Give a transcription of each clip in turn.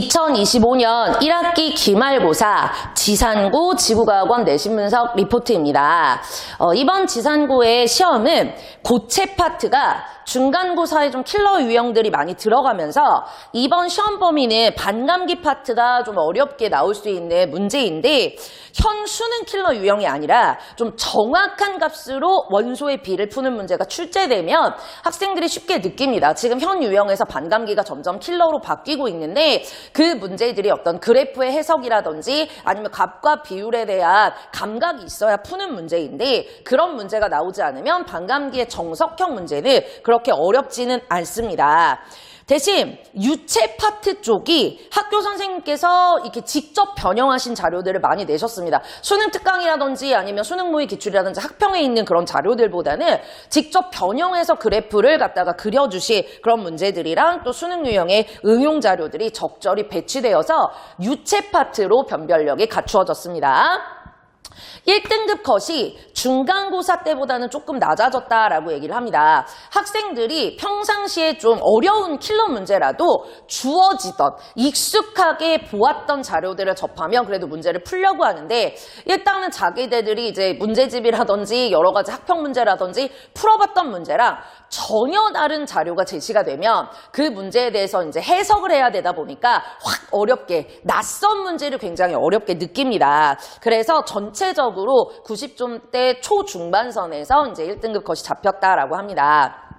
2025년 1학기 기말고사 지산고 지구과학원 내신 분석 리포트입니다. 어, 이번 지산고의 시험은 고체 파트가 중간고사에 좀 킬러 유형들이 많이 들어가면서 이번 시험 범위는 반감기 파트가 좀 어렵게 나올 수 있는 문제인데 현 수능 킬러 유형이 아니라 좀 정확한 값으로 원소의 비를 푸는 문제가 출제되면 학생들이 쉽게 느낍니다. 지금 현 유형에서 반감기가 점점 킬러로 바뀌고 있는데 그 문제들이 어떤 그래프의 해석이라든지 아니면 값과 비율에 대한 감각이 있어야 푸는 문제인데 그런 문제가 나오지 않으면 반감기의 정석형 문제는 그 렇게 어렵지는 않습니다. 대신 유체 파트 쪽이 학교 선생님께서 이렇게 직접 변형하신 자료들을 많이 내셨습니다. 수능 특강이라든지 아니면 수능 모의 기출이라든지 학평에 있는 그런 자료들보다는 직접 변형해서 그래프를 갖다가 그려주신 그런 문제들이랑 또 수능 유형의 응용 자료들이 적절히 배치되어서 유체 파트로 변별력이 갖추어졌습니다. 1등급 컷이 중간고사 때보다는 조금 낮아졌다라고 얘기를 합니다. 학생들이 평상시에 좀 어려운 킬러 문제라도 주어지던 익숙하게 보았던 자료들을 접하면 그래도 문제를 풀려고 하는데 일단은 자기들이 이제 문제집이라든지 여러 가지 학평 문제라든지 풀어봤던 문제랑 전혀 다른 자료가 제시가 되면 그 문제에 대해서 이제 해석을 해야 되다 보니까 확 어렵게 낯선 문제를 굉장히 어렵게 느낍니다. 그래서 전체적으로 90점대 초중반선에서 이제 1등급 컷이 잡혔다라고 합니다.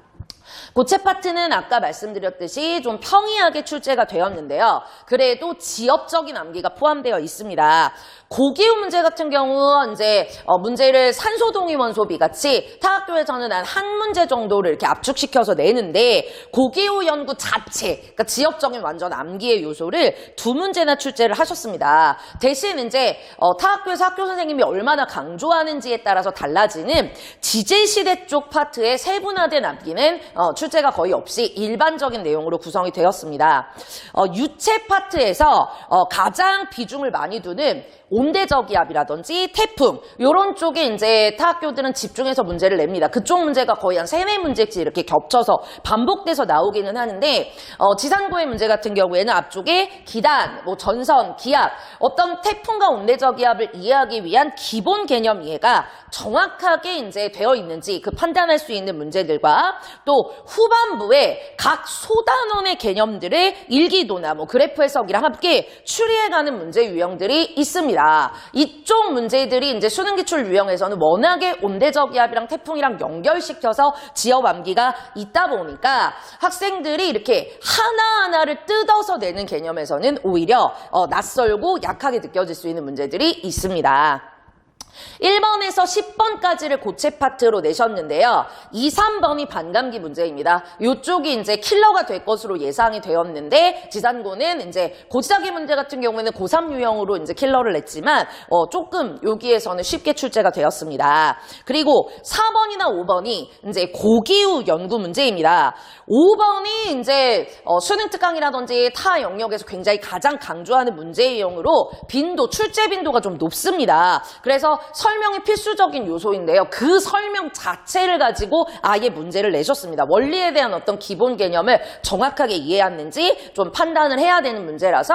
고체 파트는 아까 말씀드렸듯이 좀 평이하게 출제가 되었는데요. 그래도 지역적인 암기가 포함되어 있습니다. 고기후 문제 같은 경우 이제 어, 문제를 산소 동위 원 소비 같이 타 학교에서는 한 한 문제 정도를 이렇게 압축시켜서 내는데 고기후 연구 자체, 그러니까 지역적인 완전 암기의 요소를 두 문제나 출제를 하셨습니다. 대신 이제 어, 타 학교에서 학교 선생님이 얼마나 강조하는지에 따라서 달라지는 지질 시대 쪽 파트의 세분화된 암기는 어, 출제가 거의 없이 일반적인 내용으로 구성이 되었습니다. 어, 유체 파트에서 어, 가장 비중을 많이 두는 온대적 기압이라든지 태풍 이런 쪽에 이제 타 학교들은 집중해서 문제를 냅니다. 그쪽 문제가 거의 한 세네 문제씩 이렇게 겹쳐서 반복돼서 나오기는 하는데 어, 지산고의 문제 같은 경우에는 앞쪽에 기단, 뭐 전선, 기압 어떤 태풍과 온대적 기압을 이해하기 위한 기본 개념 이해가 정확하게 이제 되어 있는지 그 판단할 수 있는 문제들과 또 후반부에 각 소단원의 개념들을 일기도나 뭐 그래프 해석이랑 함께 추리해가는 문제 유형들이 있습니다. 이쪽 문제들이 이제 수능 기출 유형에서는 워낙에 온대적 기압이랑 태풍이랑 연결시켜서 지역 암기가 있다 보니까 학생들이 이렇게 하나하나를 뜯어서 내는 개념에서는 오히려 어, 낯설고 약하게 느껴질 수 있는 문제들이 있습니다. 1번에서 10번까지를 고체 파트로 내셨는데요. 2, 3번이 반감기 문제입니다. 이쪽이 이제 킬러가 될 것으로 예상이 되었는데 지산고는 이제 고지자기 문제 같은 경우에는 고3 유형으로 이제 킬러를 냈지만 어, 조금 여기에서는 쉽게 출제가 되었습니다. 그리고 4번이나 5번이 이제 고기후 연구 문제입니다. 5번이 이제 어, 수능 특강이라든지 타 영역에서 굉장히 가장 강조하는 문제 유형으로 빈도, 출제 빈도가 좀 높습니다. 그래서 설명이 필수적인 요소인데요. 그 설명 자체를 가지고 아예 문제를 내셨습니다. 원리에 대한 어떤 기본 개념을 정확하게 이해했는지 좀 판단을 해야 되는 문제라서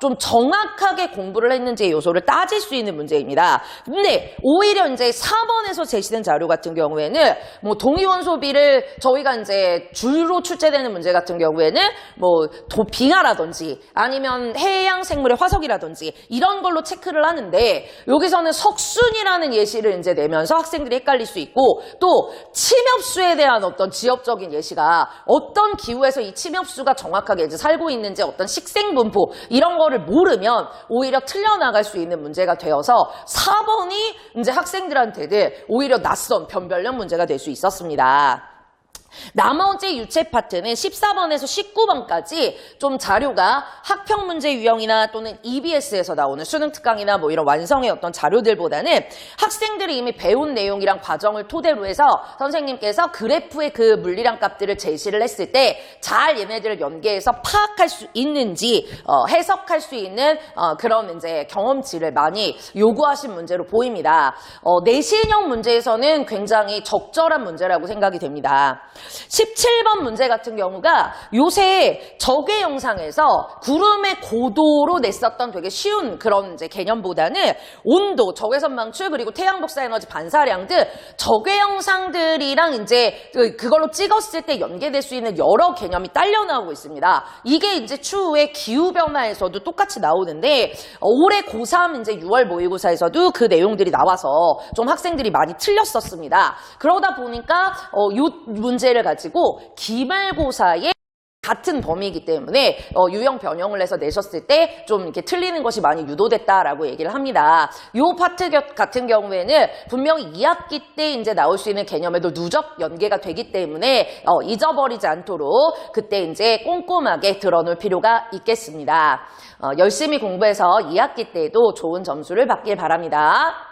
좀 정확하게 공부를 했는지의 요소를 따질 수 있는 문제입니다. 근데 오히려 이제 4번에서 제시된 자료 같은 경우에는 뭐 동위원소비를 저희가 이제 주로 출제되는 문제 같은 경우에는 뭐 도빙하라든지 아니면 해양 생물의 화석이라든지 이런 걸로 체크를 하는데 여기서는 석순 이라는 예시를 이제 내면서 학생들이 헷갈릴 수 있고 또 침엽수에 대한 어떤 지역적인 예시가 어떤 기후에서 이 침엽수가 정확하게 이제 살고 있는지 어떤 식생 분포 이런 거를 모르면 오히려 틀려나갈 수 있는 문제가 되어서 4번이 이제 학생들한테는 오히려 낯선 변별력 문제가 될 수 있었습니다. 나머지 유체 파트는 14번에서 19번까지 좀 자료가 학평 문제 유형이나 또는 EBS에서 나오는 수능 특강이나 뭐 이런 완성의 어떤 자료들보다는 학생들이 이미 배운 내용이랑 과정을 토대로 해서 선생님께서 그래프의 그 물리량 값들을 제시를 했을 때 잘 얘네들을 연계해서 파악할 수 있는지 어, 해석할 수 있는 어, 그런 이제 경험치를 많이 요구하신 문제로 보입니다. 어, 내신형 문제에서는 굉장히 적절한 문제라고 생각이 됩니다. 17번 문제 같은 경우가 요새 적외 영상에서 구름의 고도로 냈었던 되게 쉬운 그런 이제 개념보다는 온도, 적외선 방출 그리고 태양 복사 에너지 반사량 등 적외 영상들이랑 이제 그- 그걸로 찍었을 때 연계될 수 있는 여러 개념이 딸려 나오고 있습니다. 이게 이제 추후에 기후 변화에서도 똑같이 나오는데 어, 올해 고3 이제 6월 모의고사에서도 그 내용들이 나와서 좀 학생들이 많이 틀렸었습니다. 그러다 보니까 어, 요 문제 를 가지고 기말고사에 같은 범위이기 때문에 어, 유형 변형을 해서 내셨을 때 좀 이렇게 틀리는 것이 많이 유도됐다라고 얘기를 합니다. 요 파트 겨- 같은 경우에는 분명히 2학기 때 이제 나올 수 있는 개념에도 누적 연계가 되기 때문에 어, 잊어버리지 않도록 그때 이제 꼼꼼하게 들어놓을 필요가 있겠습니다. 어, 열심히 공부해서 2학기 때도 좋은 점수를 받길 바랍니다.